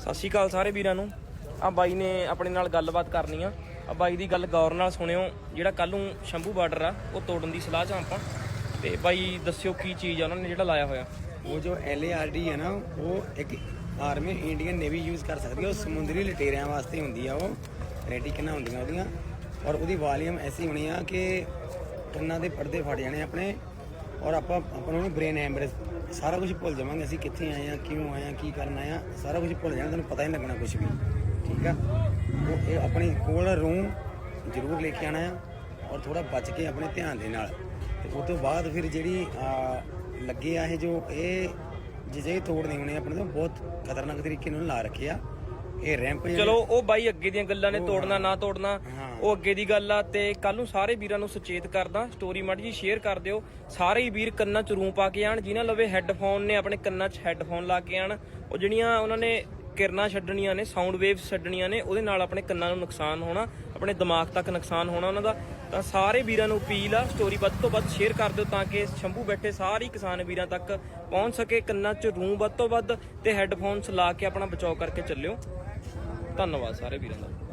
ਸਤਿ ਸ਼੍ਰੀ ਅਕਾਲ ਸਾਰੇ ਵੀਰਾਂ ਨੂੰ। ਆ ਬਾਈ ਨੇ ਆਪਣੇ ਨਾਲ ਗੱਲਬਾਤ ਕਰਨੀ ਆ। ਆ ਬਾਈ ਦੀ ਗੱਲ ਗੌਰ ਨਾਲ ਸੁਣਿਓ। ਜਿਹੜਾ ਕੱਲ ਨੂੰ ਸ਼ੰਭੂ ਬਾਰਡਰ ਆ, ਉਹ ਤੋੜਨ ਦੀ ਸਲਾਹ ਚ ਆਪਾਂ। ਤੇ ਬਾਈ, ਦੱਸਿਓ ਕੀ ਚੀਜ਼ ਆ ਉਹਨਾਂ ਨੇ ਜਿਹੜਾ ਲਾਇਆ ਹੋਇਆ? ਉਹ ਜੋ ਐਲ ਆਰ ਡੀ ਹੈ ਨਾ, ਉਹ ਇੱਕ ਆਰਮੀ ਇੰਡੀਅਨ ਨੇਵੀ ਯੂਜ਼ ਕਰ ਸਕਦੀ ਹੈ ਉਹ ਸਮੁੰਦਰੀ ਲਟੇਰਿਆਂ ਵਾਸਤੇ ਹੁੰਦੀ ਆ, ਉਹ ਰੈਡੀ ਕਿੰਨਾ ਹੁੰਦੀਆਂ ਉਹਦੀਆਂ। ਔਰ ਉਹਦੀ ਵਾਲੀਅਮ ਐਸੀ ਹੋਣੀ ਆ ਕਿ ਕੰਨਾਂ ਦੇ ਪਰਦੇ ਫਟ ਜਾਣੇ ਆਪਣੇ। ਔਰ ਆਪਾਂ ਆਪਾਂ ਨੂੰ ਬ੍ਰੇਨ ਹੈਮਰੇਜ ਸਾਰਾ ਕੁਝ ਭੁੱਲ ਜਾਵਾਂਗੇ ਅਸੀਂ ਕਿੱਥੇ ਆਏ ਆ ਕਿਉਂ ਆਏ ਆ ਕੀ ਕਰਨ ਆਏ ਆ ਸਾਰਾ ਕੁਝ ਭੁੱਲ ਜਾਣਾ ਤੁਹਾਨੂੰ ਪਤਾ ਹੀ ਨਹੀਂ ਲੱਗਣਾ ਕੁਝ ਵੀ, ਠੀਕ ਆ? ਉਹ ਇਹ ਆਪਣੀ ਕੋਲ ਰੂਮ ਜ਼ਰੂਰ ਲੈ ਕੇ ਆਣਾ ਆ ਔਰ ਥੋੜਾ ਬਚ ਕੇ ਆਪਣੇ ਧਿਆਨ ਦੇ ਨਾਲ। ਤੇ ਉਸ ਤੋਂ ਬਾਅਦ ਫਿਰ ਜਿਹੜੀ ਲੱਗੇ ਆ ਇਹ ਜੋ, ਇਹ ਜਿਹੇ ਤੋੜਨੇ ਹੋਣੇ ਆਪਣੇ ਤੋਂ ਬਹੁਤ ਖਤਰਨਾਕ ਤਰੀਕੇ ਨਾਲ ਲਾ ਰੱਖੇ ਆ। ਇਹ ਰੈਂਪ ਚਲੋ ਉਹ ਬਾਈ ਅੱਗੇ ਦੀਆਂ ਗੱਲਾਂ ਨੇ ਤੋੜਨਾ ਨਾ ਤੋੜਨਾ। ਉਹ ਅੱਗੇ ਦੀ ਗੱਲ ਆ ਤੇ ਕੱਲ ਨੂੰ ਸਾਰੇ ਵੀਰਾਂ ਨੂੰ ਸੁਚੇਤ ਕਰਦਾ ਸਟੋਰੀ ਮਾੜੀ ਜੀ ਸ਼ੇਅਰ ਕਰ ਦਿਓ। ਸਾਰੇ ਹੀ ਵੀਰ ਕੰਨਾਂ 'ਚ ਰੂੰ ਪਾ ਕੇ ਆਣ ਜਿਨ੍ਹਾਂ ਲਵੇ ਹੈੱਡਫੋਨ ਨੇ ਆਪਣੇ ਕੰਨਾਂ 'ਚ ਹੈੱਡਫੋਨ ਲਾ ਕੇ ਆਣ। ਉਹ ਜਿਹੜੀਆਂ ਉਹਨਾਂ ਨੇ ਕਿਰਨਾਂ ਛੱਡਣੀਆਂ ਨੇ ਸਾਊਂਡ ਵੇਵਸ ਛੱਡਣੀਆਂ ਨੇ ਉਹਦੇ ਨਾਲ ਆਪਣੇ ਕੰਨਾਂ ਨੂੰ ਨੁਕਸਾਨ ਹੋਣਾ ਆਪਣੇ ਦਿਮਾਗ ਤੱਕ ਨੁਕਸਾਨ ਹੋਣਾ ਉਹਨਾਂ ਦਾ। ਤਾਂ ਸਾਰੇ ਵੀਰਾਂ ਨੂੰ ਅਪੀਲ ਆ ਸਟੋਰੀ ਵੱਧ ਤੋਂ ਵੱਧ ਸ਼ੇਅਰ ਕਰ ਦਿਓ ਤਾਂ ਕਿ ਸ਼ੰਭੂ ਬੈਠੇ ਸਾਰੇ ਕਿਸਾਨ ਵੀਰਾਂ ਤੱਕ ਪਹੁੰਚ ਸਕੇ ਕੰਨਾਂ 'ਚ ਰੂੰ ਵੱਧ ਤੋਂ ਵੱਧ ਤੇ ਹੈੱਡਫੋਨਸ ਲਾ ਕੇ ਆਪਣਾ ਬਚਾਅ ਕਰਕੇ ਚੱਲਿਓ। ਧੰਨਵਾਦ ਸਾਰੇ ਵੀਰਾਂ ਦਾ।